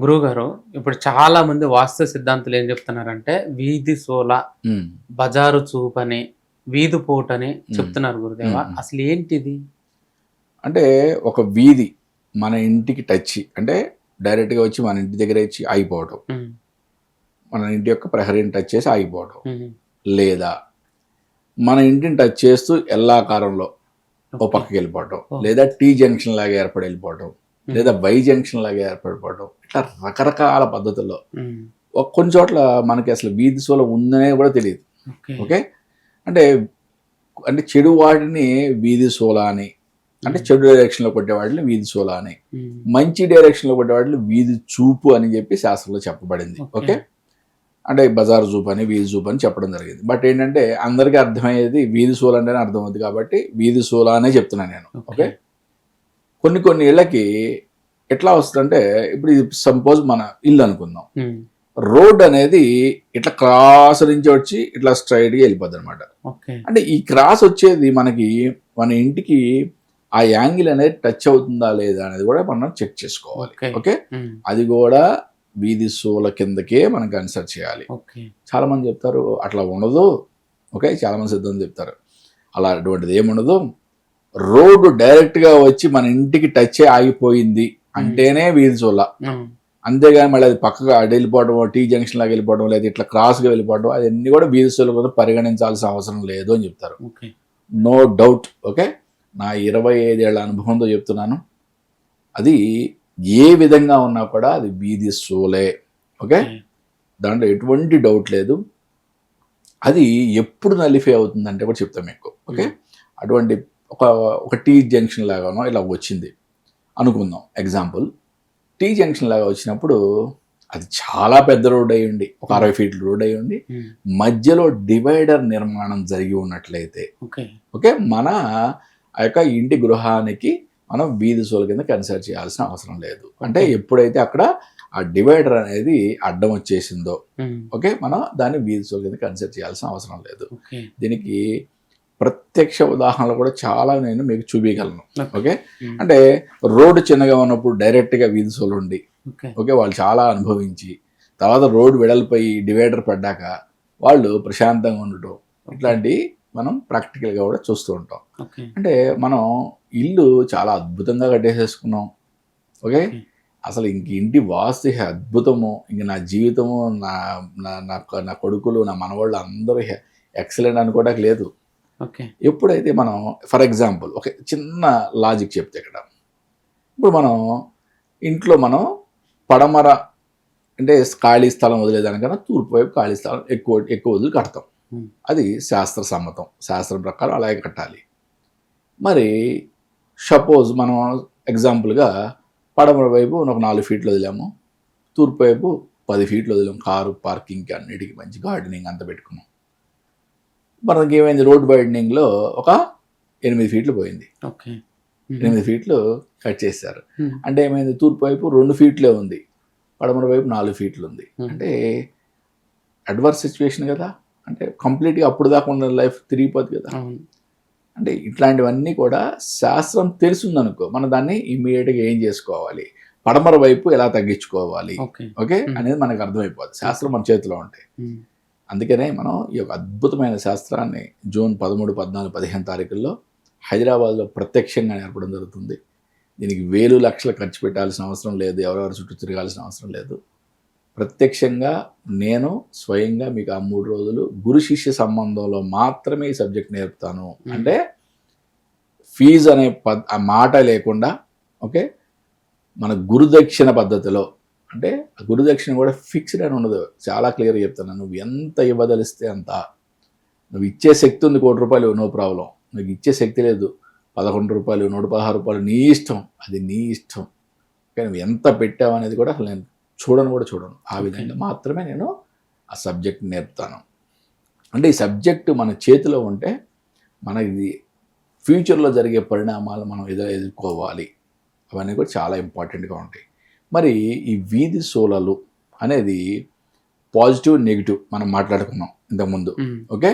గురువుగారు ఇప్పుడు చాలా మంది వాస్తు సిద్ధాంతులు ఏం చెప్తున్నారంటే వీధి సోల. బజారు చూపని వీధి పోటని చెప్తున్నారు గురుదేవ. అసలు ఏంటిది అంటే ఒక వీధి మన ఇంటికి టచ్ అంటే డైరెక్ట్గా వచ్చి మన ఇంటి దగ్గర వచ్చి ఆగిపోవటం మ్మ్. మన ఇంటి యొక్క ప్రహరీని టచ్ చేసి ఆగిపోవటం మ్మ్. లేదా మన ఇంటిని టచ్ చేస్తూ ఎల్లాకారంలో ఓ. పక్కకి వెళ్ళిపోవటం. లేదా టీ జంక్షన్ లాగా ఏర్పడి వెళ్ళిపోవటం లేదా వై జంక్షన్ లాగా ఏర్పడిపోవటం ఇట్లా రకరకాల పద్ధతుల్లో. కొన్ని చోట్ల మనకి అసలు వీధి సోల ఉందనే కూడా తెలియదు. ఓకే. అంటే అంటే చెడు వాటిని వీధి సోల అని అంటే చెడు డైరెక్షన్లో కొట్టే వాటిని వీధి సోల అని. మంచి డైరెక్షన్లో కొట్టే వాటిని వీధి చూపు అని చెప్పి శాస్త్రంలో చెప్పబడింది. ఓకే. అంటే బజార్ చూపు అని వీధి చూపు అని చెప్పడం జరిగింది. బట్ ఏంటంటే అందరికీ అర్థమయ్యేది వీధి సోల అంటేనే అర్థమవుతుంది కాబట్టి వీధి సోల అనే చెప్తున్నాను నేను. ఓకే? కొన్ని కొన్ని ఇళ్ళకి ఎట్లా వస్తుందంటే ఇప్పుడు సపోజ్ మన ఇల్లు అనుకుందాం. రోడ్ అనేది ఇట్లా క్రాస్ నుంచి వచ్చి ఇట్లా స్ట్రైట్గా వెళ్ళిపోద్ది అనమాట అంటే ఈ క్రాస్ వచ్చేది మనకి మన ఇంటికి ఆ యాంగిల్ అనేది టచ్ అవుతుందా లేదా అనేది కూడా మనం చెక్ చేసుకోవాలి. ఓకే. అది కూడా వీధి సోల కిందకే మనం కన్సిడర్ చేయాలి. చాలా మంది చెప్తారు అట్లా ఉండదు. ఓకే? చాలా మంది సిద్ధం చెప్తారు. అలా అటువంటిది ఏముండదు. రోడ్డు డైరెక్ట్గా వచ్చి మన ఇంటికి టచ్ ఆగిపోయింది అంటేనే వీధి మ్మ్. అంతేగాని మళ్ళీ అది పక్కగా అటు వెళ్ళిపోవడం టీ జంక్షన్ లాగా వెళ్ళిపోవడం లేదా ఇట్లా క్రాస్గా వెళ్ళిపోవడం అవన్నీ కూడా వీధి సోల కూడా పరిగణించాల్సిన అవసరం లేదు అని చెప్తారు. No doubt okay? నా ఇరవై ఐదేళ్ళ అనుభవంతో చెప్తున్నాను. అది ఏ విధంగా ఉన్నా కూడా అది వీధి సోలే ఓకే? ఓకే. దాంట్లో ఎటువంటి డౌట్ లేదు. అది ఎప్పుడు నలిఫై అవుతుందంటే కూడా చెప్తాం మీకు ఓకే? అటువంటి ఒక ఒక టీ జంక్షన్ లాగానో ఇలా వచ్చింది. అనుకుందాం ఎగ్జాంపుల్ టీ జంక్షన్ లాగా వచ్చినప్పుడు అది చాలా పెద్ద రోడ్ అయి ఉండి ఒక అరవై ఫీట్ల రోడ్ అయి ఉండి మ్మ్. మధ్యలో డివైడర్ నిర్మాణం జరిగి ఉన్నట్లయితే. ఓకే. ఓకే మన ఆ యొక్క ఇంటి గృహానికి మనం వీధి సోల కింద కన్సిడర్ చేయాల్సిన అవసరం లేదు. అంటే ఎప్పుడైతే అక్కడ ఆ డివైడర్ అనేది అడ్డం వచ్చేసిందో మ్మ్. ఓకే మనం దాన్ని వీధి సోల కింద కన్సిడర్ చేయాల్సిన అవసరం లేదు. దీనికి ప్రత్యక్ష ఉదాహరణలు కూడా చాలా నేను మీకు చూపించగలను ఓకే. మ్మ్. అంటే రోడ్డు చిన్నగా ఉన్నప్పుడు డైరెక్ట్గా వీధి సోలు ఉండి ఓకే వాళ్ళు చాలా అనుభవించి తర్వాత రోడ్డు వెడల్పోయి డివైడర్ పడ్డాక వాళ్ళు ప్రశాంతంగా ఉండటం ఇట్లాంటి మనం ప్రాక్టికల్గా కూడా చూస్తూ ఉంటాం. అంటే మనం ఇల్లు చాలా అద్భుతంగా కట్టేసేసుకున్నాం. ఓకే. అసలు ఇంక ఇంటి వాస్తు అద్భుతము ఇంక నా జీవితము నా నా నా కొడుకులు నా మనవాళ్ళు అందరూ ఎక్సలెంట్ అనుకోవడానికి లేదు. ఎప్పుడైతే మనం ఫర్ ఎగ్జాంపుల్ ఒక చిన్న లాజిక్ చెప్తే ఇక్కడ. ఇప్పుడు మనం ఇంట్లో మనం పడమర అంటే ఖాళీ స్థలం వదిలేదానికన్నా తూర్పు వైపు ఖాళీ స్థలం ఎక్కువ ఎక్కువ వదిలి కడతాం. అది శాస్త్ర సమ్మతం శాస్త్రం ప్రకారం అలాగే కట్టాలి. మరి సపోజ్ మనం ఎగ్జాంపుల్గా పడమర వైపు ఒక నాలుగు ఫీట్లు వదిలాము తూర్పు వైపు పది ఫీట్లు వదిలాము కారు పార్కింగ్కి అన్నిటికీ మంచి గార్డెనింగ్ అంతా పెట్టుకున్నాం. మనకి ఏమైంది రోడ్ వైడనింగ్లో ఒక ఎనిమిది ఫీట్లు పోయింది. ఓకే. ఎనిమిది ఫీట్లు కట్ చేశారు. అంటే ఏమైంది? తూర్పు వైపు రెండు ఫీట్లే ఉంది. పడమర వైపు నాలుగు ఫీట్లు ఉంది. అంటే అడ్వర్స్ సిచ్యువేషన్ కదా. అంటే కంప్లీట్గా అప్పుడు దాకా ఉన్న లైఫ్ తిరిగిపోదు కదా. అంటే ఇట్లాంటివన్నీ కూడా శాస్త్రం తెలుసుందనుకో మనం దాన్ని ఇమీడియట్గా ఏం చేసుకోవాలి? పడమర వైపు ఎలా తగ్గించుకోవాలి? ఓకే. ఓకే. అనేది మనకు అర్థమైపోద్ది. శాస్త్రం మన చేతిలో ఉంటాయి. అందుకనే మనం ఈ యొక్క అద్భుతమైన శాస్త్రాన్ని జూన్ పదమూడు పద్నాలుగు పదిహేను తారీఖుల్లో హైదరాబాద్లో ప్రత్యక్షంగా నేర్పడం జరుగుతుంది. దీనికి వేలు లక్షలు ఖర్చు పెట్టాల్సిన అవసరం లేదు ఎవరెవరి చుట్టూ తిరగాల్సిన అవసరం లేదు. ప్రత్యక్షంగా నేను స్వయంగా మీకు ఆ మూడు రోజులు గురు శిష్య సంబంధంలో మాత్రమే ఈ సబ్జెక్ట్ నేర్పుతాను. అంటే ఫీజు అనే పద్ మాట లేకుండా ఓకే మన గురుదక్షిణ పద్ధతిలో అంటే ఆ గురుదక్షిణ కూడా ఫిక్స్డ్ అని ఉండదు. చాలా క్లియర్గా చెప్తాను. నువ్వు ఎంత ఇవ్వదలిస్తే అంత. నువ్వు ఇచ్చే శక్తి ఉంది కోటి రూపాయలు నో ప్రాబ్లం. నువ్వు ఇచ్చే శక్తి లేదు. పదకొండు రూపాయలు నూట పదహారు రూపాయలు నీ ఇష్టం. అది నీ ఇష్టం. కానీ నువ్వు ఎంత పెట్టావు అనేది కూడా అసలు నేను చూడను కూడా చూడను. ఆ విధంగా మాత్రమే నేను ఆ సబ్జెక్ట్ నేర్పుతాను. అంటే ఈ సబ్జెక్టు మన చేతిలో ఉంటే మన ఇది ఫ్యూచర్లో జరిగే పరిణామాలు మనం ఎదుర్కోవాలి. అవన్నీ కూడా చాలా ఇంపార్టెంట్గా ఉంటాయి. మరి ఈ వీధి సోలలు అనేది పాజిటివ్ నెగిటివ్ మనం మాట్లాడుకున్నాం ఇంతకుముందు. ఓకే?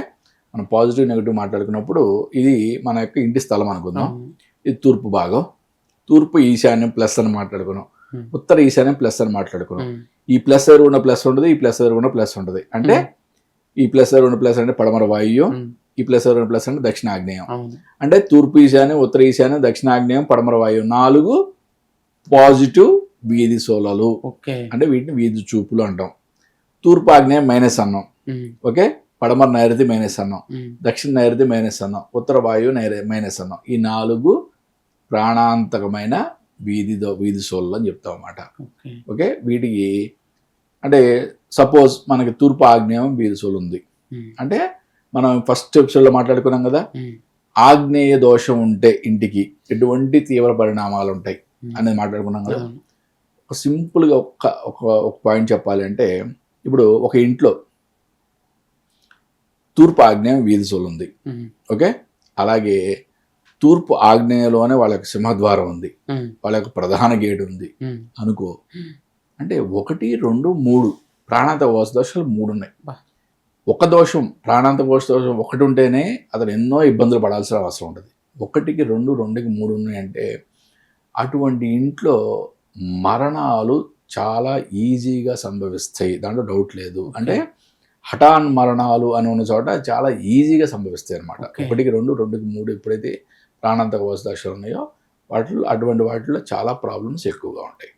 మనం పాజిటివ్ నెగిటివ్ మాట్లాడుకున్నప్పుడు ఇది మన యొక్క ఇంటి స్థలం అనుకుందాం. ఇది తూర్పు భాగం. తూర్పు ఈశాన్యం ప్లస్ అని మాట్లాడుకున్నాం. ఉత్తర ఈశాన్యం ప్లస్ అని మాట్లాడుకున్నాం. ఈ ప్లస్ ఎదురుగున్న ప్లస్ ఉంటుంది ఈ ప్లస్ ఎదురుగున్న ప్లస్ ఉంటుంది అంటే ఈ ప్లస్ ఎదురుగున్న ప్లస్ అంటే పడమర వాయువు ఈ ప్లస్ ఎదురుగున్న ప్లస్ అంటే దక్షిణ ఆగ్నేయం అంటే తూర్పు ఈశాన్యం ఉత్తర ఈశాన్యం దక్షిణ ఆగ్నేయం పడమర వాయువు నాలుగు పాజిటివ్ వీధి సోలలు అంటే వీటిని వీధి చూపులు అంటాం. తూర్పు ఆగ్నేయం మైనస్ అన్నాం. ఓకే? పడమర నైరుతి మైనస్ అన్నాం. దక్షిణ నైరుతి మైనస్ అన్నాం. ఉత్తర వాయువు నైరు మైనస్ అన్నాం. ఈ నాలుగు ప్రాణాంతకమైన వీధి వీధి సోళ్ళు అని చెప్తాం అన్నమాట. ఓకే. వీటికి అంటే సపోజ్ మనకి తూర్పు ఆగ్నేయం వీధి సోలు ఉంది. అంటే మనం ఫస్ట్ ఎపిసోడ్లో మాట్లాడుకున్నాం కదా? ఆగ్నేయ దోషం ఉంటే ఇంటికి ఎటువంటి తీవ్ర పరిణామాలు ఉంటాయి? అనేది మాట్లాడుకున్నాం కదా. ఒక సింపుల్గా ఒక్క ఒక ఒక పాయింట్ చెప్పాలి అంటే ఇప్పుడు ఒక ఇంట్లో తూర్పు ఆగ్నేయం వీధి సోలు ఉంది. ఓకే? అలాగే తూర్పు ఆగ్నేయలోనే వాళ్ళకి సింహద్వారం ఉంది. వాళ్ళ యొక్క ప్రధాన గేట్ ఉంది. అనుకో. అంటే ఒకటి రెండు మూడు ప్రాణాంత కోశ దోషాలు మూడు ఉన్నాయి. ఒక దోషం ప్రాణాంత కోశ దోషం ఒకటి ఉంటేనే అతను ఎన్నో ఇబ్బందులు పడాల్సిన అవసరం ఉంటుంది. ఒకటికి రెండు రెండుకి మూడు ఉన్నాయంటే అటువంటి ఇంట్లో మరణాలు చాలా ఈజీగా సంభవిస్తాయి. దాంట్లో డౌట్ లేదు. అంటే హఠాన్ మరణాలు అని ఉన్న చోట చాలా ఈజీగా సంభవిస్తాయి అనమాట. ఒకటికి రెండు రెండుకి మూడు ఎప్పుడైతే ప్రాణాంత కోశ దోషాలు ఉన్నాయో వాటిలో అటువంటి వాటిలో చాలా ప్రాబ్లమ్స్ ఎక్కువగా ఉంటాయి.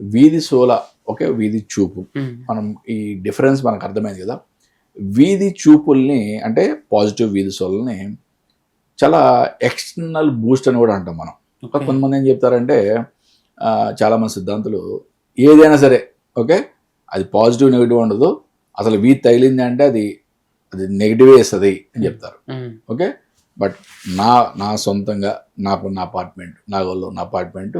వీధి సోల ఓకే వీధి చూపు. మనం ఈ డిఫరెన్స్ మనకు అర్థమైంది కదా. వీధి చూపుల్ని అంటే పాజిటివ్ వీధి సోలని చాలా ఎక్స్టర్నల్ బూస్ట్ అని కూడా అంటాం మనం. కొంతమంది ఏం చెప్తారంటే ఆ, చాలా మంది సిద్ధాంతులు ఏదైనా సరే ఓకే? అది పాజిటివ్ నెగిటివ్ ఉండదు. అసలు వీధి తగిలింది అంటే అది అది నెగిటివ్ వేస్తుంది అని చెప్తారు. ఓకే? బట్ నా నా సొంతంగా నాకున్న అపార్ట్మెంట్ నాగోల్లో ఉన్న అపార్ట్మెంట్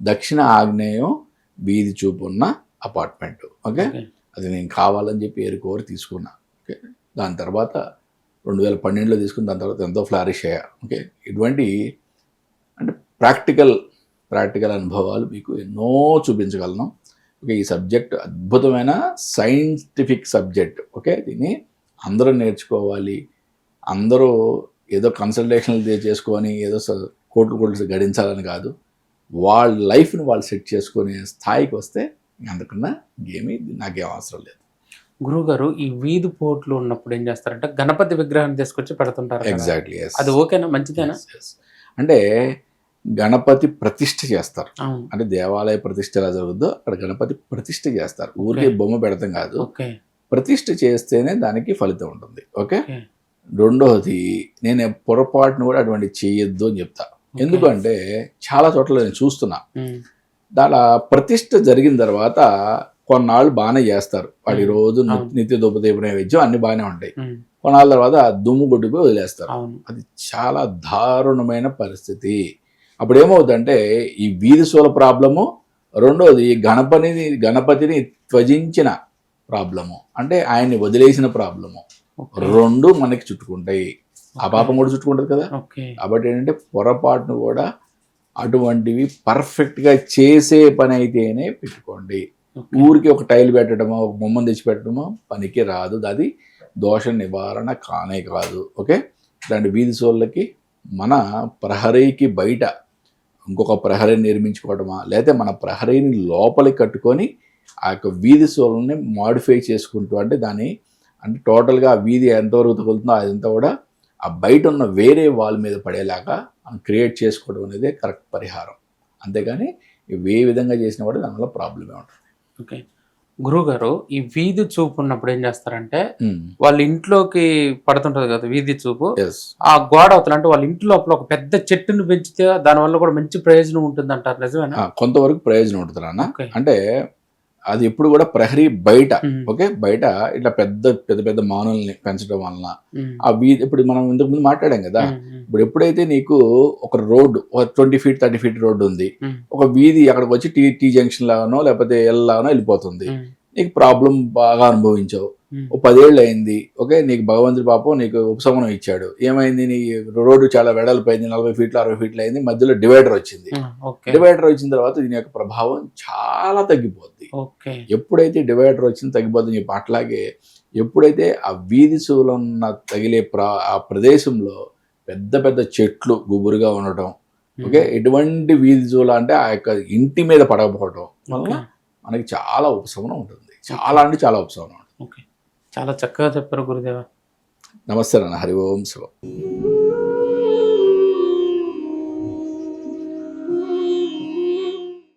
దక్షిణ ఆగ్నేయం వీధి చూపు ఉన్న అపార్ట్మెంట్ ఓకే? ఓకే. అది నేను కావాలని చెప్పి ఏరుకోరి తీసుకున్నా ఓకే? దాని తర్వాత రెండు వేల పన్నెండులో తీసుకుని దాని తర్వాత ఎంతో ఫ్లారిష్ అయ్యా ఓకే? ఇటువంటి అంటే ప్రాక్టికల్ ప్రాక్టికల్ అనుభవాలు మీకు ఎన్నో చూపించగలను. ఓకే ఈ సబ్జెక్ట్ అద్భుతమైన సైంటిఫిక్ సబ్జెక్ట్. ఓకే దీన్ని అందరూ నేర్చుకోవాలి. అందరూ ఏదో కన్సల్టేషన్లు చేసుకొని ఏదో కోట్లు కోట్లు గడించాలని కాదు. వాళ్ళ లైఫ్ని వాళ్ళు సెట్ చేసుకునే స్థాయికి వస్తే అందుకన్నా గేమి నాకేం అవసరం లేదు. గురువు గారు ఈ వీధి పోట్లు ఉన్నప్పుడు ఏం చేస్తారంటే గణపతి విగ్రహాన్ని తీసుకొచ్చి పెడుతుంటారు. ఎగ్జాక్ట్లీ అది ఓకేనా? మంచిదేనా? అంటే గణపతి ప్రతిష్ఠ చేస్తారు. అంటే దేవాలయ ప్రతిష్ఠ ఎలా జరుగుద్దో అక్కడ గణపతి ప్రతిష్ఠ చేస్తారు. ఊరికే. బొమ్మ పెడతాం కాదు. ఓకే. ప్రతిష్ఠ చేస్తేనే దానికి ఫలితం ఉంటుంది. ఓకే. రెండోది నేను పొరపాటును కూడా అటువంటి చేయొద్దు అని చెప్తా. ఎందుకంటే చాలా చోట్ల నేను చూస్తున్నా. దాని ప్రతిష్ఠ జరిగిన తర్వాత కొన్నాళ్ళు బాగానే చేస్తారు. వాడి. రోజు. నిత్య ధూపదీప నైవేద్యం అన్ని బాగానే ఉంటాయి. కొన్నాళ్ళ తర్వాత దుమ్ము కొట్టుకుపోయి వదిలేస్తారు. అది చాలా దారుణమైన పరిస్థితి. అప్పుడు ఏమవుతుందంటే ఈ వీధి సోల ప్రాబ్లము రెండోది గణపతిని గణపతిని త్వజించిన ప్రాబ్లము. అంటే ఆయన్ని వదిలేసిన ప్రాబ్లము. రెండు మనకి చుట్టుకుంటాయి. ఆ పాపం కూడా చుట్టుకుంటుంది కదా. కాబట్టి ఏంటంటే పొరపాటును కూడా అటువంటివి పర్ఫెక్ట్గా చేసే పని అయితేనే పెట్టుకోండి. ఊరికి ఒక టైల్ పెట్టడమో ఒక బొమ్మను తెచ్చి పెట్టడమో పనికి రాదు. అది దోష నివారణ కానే కాదు. ఓకే? ఇలాంటి వీధి సోళ్ళకి మన ప్రహరీకి బయట ఇంకొక ప్రహరీ నిర్మించుకోవడమా లేకపోతే మన ప్రహరీని లోపలికి కట్టుకొని ఆ యొక్క వీధి సోలని మాడిఫై చేసుకుంటూ అంటే దాని అంటే టోటల్గా ఆ వీధి ఎంతవరకు తగులుతుందో అదంతా కూడా ఆ బయట ఉన్న వేరే వాల్ మీద పడేలాగా క్రియేట్ చేసుకోవడం అనేది కరెక్ట్ పరిహారం. అంతేగాని ఇవి ఏ విధంగా చేసినా కూడా దానివల్ల ప్రాబ్లమే ఉంటుంది. ఓకే. గురువు గారు ఈ వీధి చూపు ఉన్నప్పుడు ఏం చేస్తారంటే. వాళ్ళ ఇంట్లోకి పడుతుంటది కదా వీధి చూపు. ఆ గోడ అవతల అంటే వాళ్ళ ఇంటి లోపల ఒక పెద్ద చెట్టును పెంచితే దాని వల్ల కూడా మంచి ప్రయోజనం ఉంటుంది అంటారు నిజమేనా కొంతవరకు ప్రయోజనం ఉంటుంది అన్న. అంటే అది ఎప్పుడు కూడా ప్రహరీ బయట ఓకే? బయట ఇట్లా పెద్ద పెద్ద పెద్ద మానుల్ని పెంచడం వలన. ఆ వీధి ఇప్పుడు మనం ఇంతకు ముందు మాట్లాడాం కదా? ఇప్పుడు ఎప్పుడైతే నీకు ఒక రోడ్డు ఒక twenty feet thirty feet road ఉంది ఒక వీధి అక్కడికి వచ్చి టీ టీ జంక్షన్ లాగానో లేకపోతే ఎల్ లాగానో వెళ్ళిపోతుంది నీకు ప్రాబ్లం బాగా అనుభవించావు. ఓ పదేళ్ళు అయింది. ఓకే నీకు భగవంతుడి పాపం నీకు ఉపశమనం ఇచ్చాడు. ఏమైంది? నీ రోడ్డు చాలా వెడల్పోయింది నలభై ఫీట్లు అరవై ఫీట్లు అయింది మధ్యలో డివైడర్ వచ్చింది. డివైడర్ వచ్చిన తర్వాత దీని యొక్క ప్రభావం చాలా తగ్గిపోద్ది. ఎప్పుడైతే డివైడర్ వచ్చింది తగ్గిపోతుంది చెప్పి అట్లాగే ఎప్పుడైతే ఆ వీధి ఉన్న తగిలే ఆ ప్రదేశంలో పెద్ద పెద్ద చెట్లు గుబురుగా ఉండటం ఓకే ఎటువంటి వీధుల అంటే ఆ యొక్క ఇంటి మీద పడకపోవడం వల్ల. మనకి చాలా ఉపశమనం ఉంటుంది. చాలా అంటే చాలా ఉపశమనం ఉంటుంది. ఓకే. చాలా చక్కగా చెప్పారు గురుదేవ. నమస్తే నాన్న. హరి ఓం శివం.